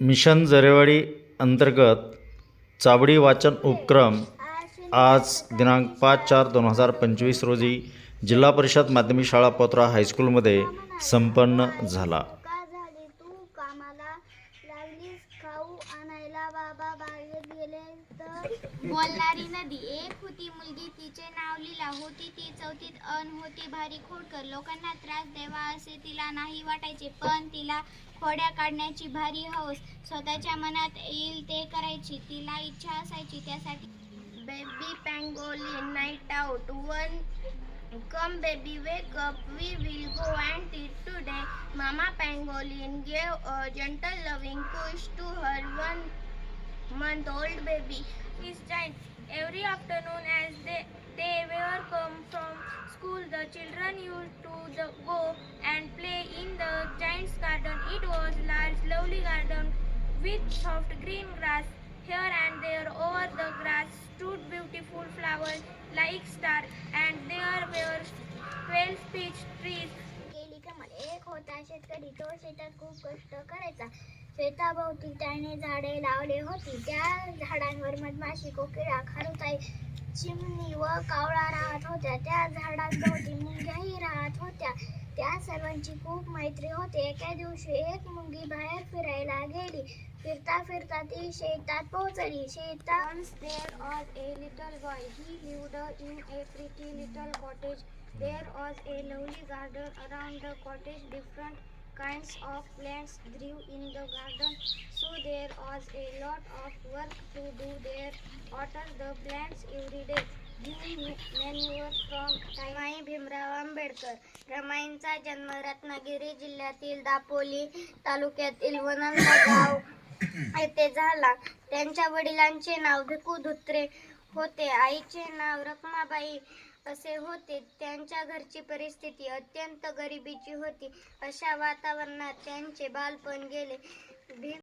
Mission Jarewadi अंतर्गत चावडी वाचन उपक्रम आज दिनांक पाच चार दोन हजार पंचवीस रोजी जिल्हा परिषद माध्यमिक शाळा पोत्रा हायस्कूलमध्ये संपन्न झाला. खाऊ आणायला बाबा बागेत गेले तर? बोलणारी नदी. एक होती मुलगी तिचे नाव लिला होती. ती चौथीत अन होती भारी खोडकर. लोकांना त्रास द्यावा असे तिला नाही वाटायचे पण तिला खोड्या काढण्याची भारी हौस स्वतःच्या मनात येईल ते करायची. तिला इच्छा असायची त्यासाठी baby pangolin night out one come baby wake up we will go and eat Mama Pangolin gave a gentle loving push to her one-month-old baby. His giant. Every afternoon as they, they were come from school, the children used to the, go and play in the giant's garden. It was large, lovely garden with soft green grass. Here and there over the grass stood beautiful flowers like stars and there were 12 peach trees शेतकरी तो शेतात खूप कष्ट करायचा. शेताभोवती त्याने झाडे लावले होती. त्या झाडांवर मधमाशी कोकिळा खारुताई चिमणी व कावळा राहत होत्या. त्या झाडांभोवती मुंग्याही त्यांची खूप मैत्री होते एका दिवशी एक मुलगी बाहेर फिरायला गेली फिरता फिरता ती शेतात पोहोचली शेतात there was a little boy he lived in a pretty little cottage there was a lovely garden around the cottage different kinds of plants grew in the garden was a lot of work to do there. Water the plants every day. Give manure from Ramai Bhimrao Ambedkar रमाईंचा जन्म रत्नागिरी जिल्ह्यातील दापोली तालुक्यातील वनंदा गाव येथे झाला. त्यांच्या वडिलांचे नाव भिकू धुत्रे होते. आईचे नाव रखमाबाई असे होते. त्यांच्या घरची परिस्थिती अत्यंत गरिबीची होती. अशा वातावरणात त्यांचे बालपण गेले. भीम